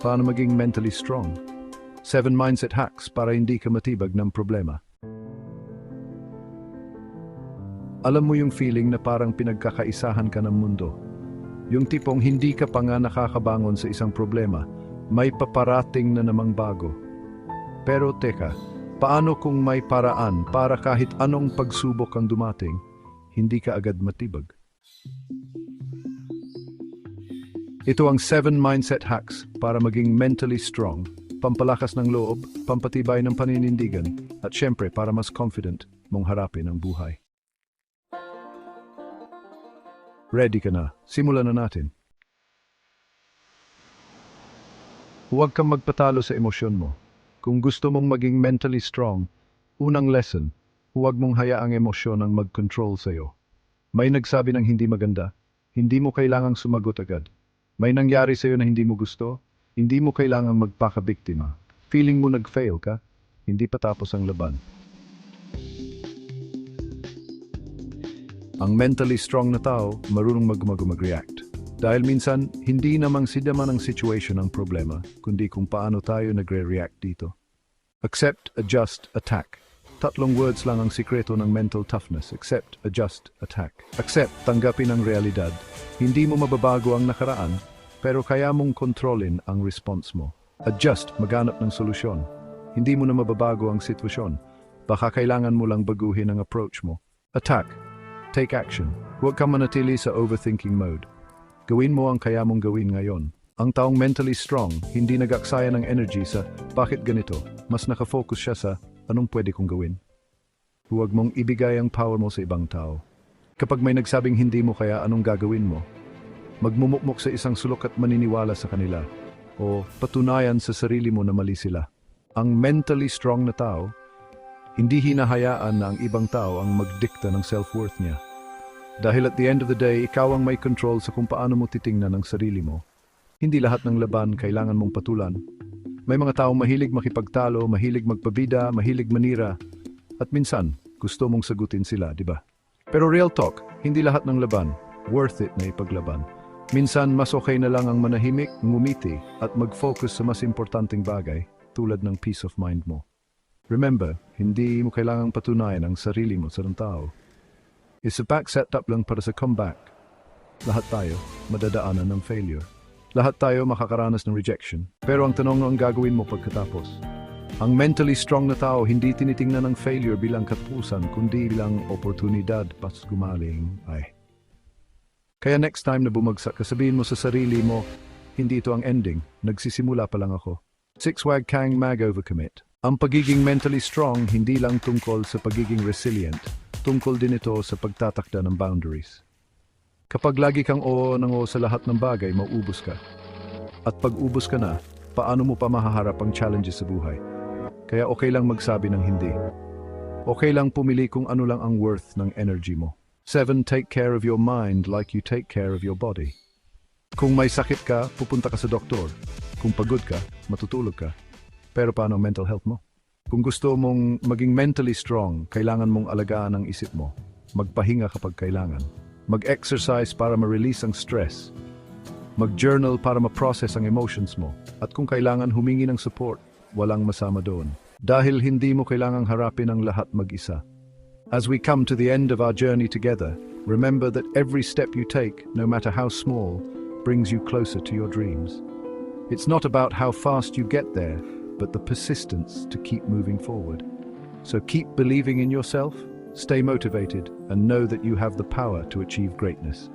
Paano maging mentally strong? 7 mindset hacks para hindi ka matibag ng problema. Alam mo yung feeling na parang pinagkakaisahan ka ng mundo. Yung tipong hindi ka pa nga nakakabangon sa isang problema, may paparating na namang bago. Pero teka, paano kung may paraan para kahit anong pagsubok ang dumating, hindi ka agad matibag? Ito ang 7 mindset hacks para maging mentally strong, pampalakas ng loob, pampatibay ng paninindigan, at syempre para mas confident mong harapin ang buhay. Ready ka na? Simulan na natin. Huwag kang magpatalo sa emosyon mo. Kung gusto mong maging mentally strong, unang lesson, huwag mong hayaang emosyon ang mag-control sa'yo. May nagsabi ng hindi maganda, hindi mo kailangang sumagot agad. May nangyari sa'yo na hindi mo gusto, hindi mo kailangang magpakabiktima. Feeling mo nag-fail ka, hindi pa tapos ang laban. Ang mentally strong na tao, marunong mag mag-react. Dahil minsan, hindi namang sidaman ang situation ang problema, kundi kung paano tayo nagre-react dito. Accept, adjust, attack. Tatlong words lang ang sikreto ng mental toughness. Accept, adjust, attack. Accept, tanggapin ang realidad. Hindi mo mababago ang nakaraan, pero kaya mong kontrolin ang response mo. Adjust, maghanap ng solusyon. Hindi mo na mababago ang sitwasyon. Baka kailangan mo lang baguhin ang approach mo. Attack, take action. Huwag ka manatili sa overthinking mode. Gawin mo ang kaya mong gawin ngayon. Ang taong mentally strong, hindi nag-aksaya ng energy sa bakit ganito, mas nakafocus siya sa anong pwede kong gawin. Huwag mong ibigay ang power mo sa ibang tao. Kapag may nagsabing hindi mo kaya anong gagawin mo, magmumukmok sa isang sulok at maniniwala sa kanila o patunayan sa sarili mo na mali sila. Ang mentally strong na tao, hindi hinahayaan na ang ibang tao ang magdikta ng self-worth niya. Dahil at the end of the day, ikaw ang may control sa kung paano mo titingnan ang sarili mo. Hindi lahat ng laban kailangan mong patulan. May mga taong mahilig makipagtalo, mahilig magpabida, mahilig manira, at minsan, gusto mong sagutin sila, di ba? Pero real talk, hindi lahat ng laban, worth it na ipaglaban. Minsan, mas okay na lang ang manahimik, ngumiti, at mag-focus sa mas importanteng bagay, tulad ng peace of mind mo. Remember, hindi mo kailangang patunayan ang sarili mo sa ng tao. It's a back setup lang para sa comeback. Lahat tayo, madadaanan ng failure. Lahat tayo makakaranas ng rejection. Pero ang tanong ang gagawin mo pagkatapos. Ang mentally strong na tao hindi tinitingnan ng failure bilang katapusan, kundi bilang oportunidad pas gumaling ay. Kaya next time na bumagsak ka, sabihin mo sa sarili mo, hindi ito ang ending, nagsisimula pa lang ako. Six wag kang mag overcommit. Ang pagiging mentally strong hindi lang tungkol sa pagiging resilient, tungkol din ito sa pagtatakda ng boundaries. Kapag lagi kang oo ng oo sa lahat ng bagay, mauubos ka. At pag ubos ka na, paano mo pa mahaharap ang challenges sa buhay? Kaya okay lang magsabi ng hindi. Okay lang pumili kung ano lang ang worth ng energy mo. 7. Take care of your mind like you take care of your body. Kung may sakit ka, pupunta ka sa doktor. Kung pagod ka, matutulog ka. Pero paano ang mental health mo? Kung gusto mong maging mentally strong, kailangan mong alagaan ang isip mo. Magpahinga kapag kailangan. Mag-exercise para ma-release ang stress. Mag-journal para ma-process ang emotions mo. At kung kailangan humingi ng support, walang masama doon. Dahil hindi mo kailangang harapin ang lahat mag-isa. As we come to the end of our journey together, remember that every step you take, no matter how small, brings you closer to your dreams. It's not about how fast you get there, but the persistence to keep moving forward. So keep believing in yourself, stay motivated, and know that you have the power to achieve greatness.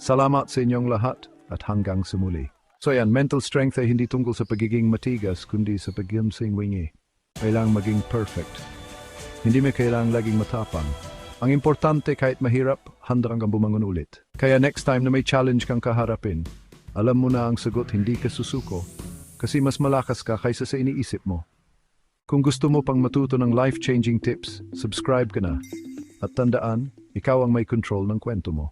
Salamat sa inyong lahat at hanggang sa muli. So yan, mental strength ay hindi tungkol sa pagiging matigas, kundi sa pagiging wingi. Kailangang maging perfect. Hindi may kailangang laging matapang. Ang importante kahit mahirap, handa kang bumangon ulit. Kaya next time na may challenge kang kaharapin, alam mo na ang sagot hindi ka susuko, kasi mas malakas ka kaysa sa iniisip mo. Kung gusto mo pang matuto ng life-changing tips, subscribe ka na. At tandaan, ikaw ang may control ng kwento mo.